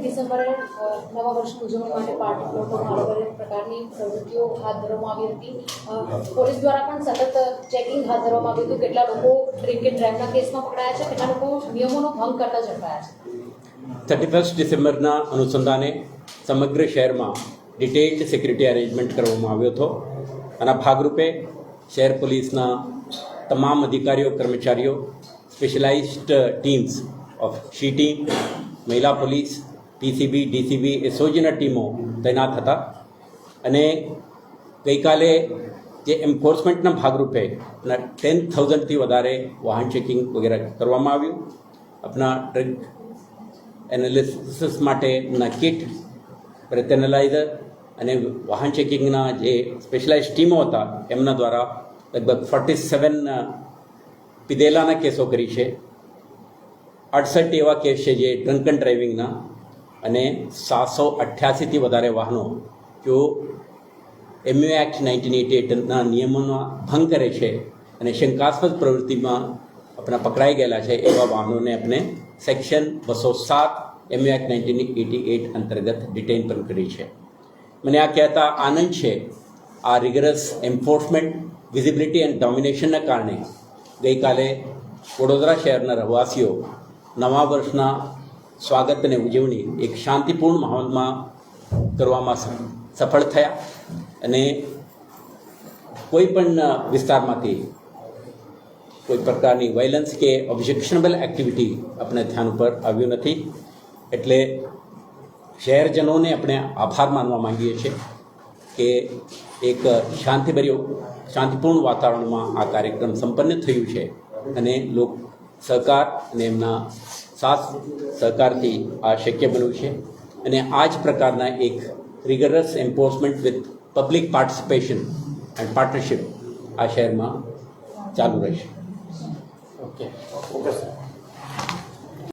ડિસેમ્બરે નવા વર્ષની ઉજવણી માટે પાર્ટી પ્લોટોમાં પ્રકારની પ્રવૃત્તિઓ હાથ ધરવામાં આવી હતી. પોલીસ દ્વારા પણ સતત ચેકિંગ હાથ ધરવામાં આવ્યું હતું. કેટલા લોકો ડ્રિંક એન્ડ કેસમાં પકડાયા છે, કેટલા લોકો નિયમોનો ભંગ કરતા ઝડપાયા છે. થર્ટી ફર્સ્ટ ડિસેમ્બરના અનુસંધાને સમગ્ર શહેરમાં ડિટેલ્ડ સિક્યુરિટી અરેન્જમેન્ટ કરવામાં આવ્યો હતો. આના ભાગરૂપે શહેર પોલીસના તમામ અધિકારીઓ, કર્મચારીઓ specialized teams of she team મહિલા પોલીસ પીસીબી ડીસીબી એ સોજીના ટીમો તૈનાત હતા. અને ગઈકાલે જે એન્ફોર્સમેન્ટના ભાગરૂપે ટેન થાઉઝન્ડથી વધારે વાહન ચેકિંગ વગેરે કરવામાં આવ્યું. આપણા ડ્રગ એનાલિસિસ માટેના કિટ બ્રેથ એનાલાઇઝર અને વાહન ચેકિંગના જે સ્પેશિયલાઇઝ ટીમો હતા, એમના દ્વારા લગભગ ફોર્ટી સેવન પીધેલાના કેસો કરી છે. અડસઠ એવા કેસ છે જે ડ્રંકન ડ્રાઇવિંગના અને સાતસો અઠ્યાસીથી વધારે વાહનો જો એમયુ એક્ટ નાઇન્ટીન એટી એટના નિયમોના ભંગ કરે છે અને શંકાસ્પદ પ્રવૃત્તિમાં આપણા પકડાઈ ગયેલા છે એવા વાહનોને આપણે સેક્શન બસો સાત MU act nineteen eighty eight અંતર્ગત ડિટેઇન પણ કરી છે. મને આ કહેતા આનંદ છે આ રિગરસ એન્ફોર્સમેન્ટ વિઝિબિલિટી એન્ડ ડોમિનેશનના કારણે ગઈકાલે વડોદરા શહેરના રહેવાસીઓ નવા વર્ષના સ્વાગત અને ઉજવણી એક શાંતિપૂર્ણ માહોલમાં કરવામાં સફળ થયા અને કોઈ પણ વિસ્તારમાંથી કોઈ પ્રકારની વાયલન્સ કે ઓબ્જેક્શનેબલ એક્ટિવિટી આપણે ધ્યાન ઉપર આવ્યું નથી. એટલે શહેરજનોને આપણે આભાર માનવા માંગીએ છીએ કે એક શાંતિભર્યું, શાંતિપૂર્ણ વાતાવરણમાં આ કાર્યક્રમ સંપન્ન થયું છે. અને લોક સહકાર અને એમના સાથ સહકારથી આ શક્ય બન્યું છે. અને આ જ પ્રકારના એક rigorous enforcement with public participation and partnership આ શહેરમાં ચાલુ રહેશે. Okay okay sir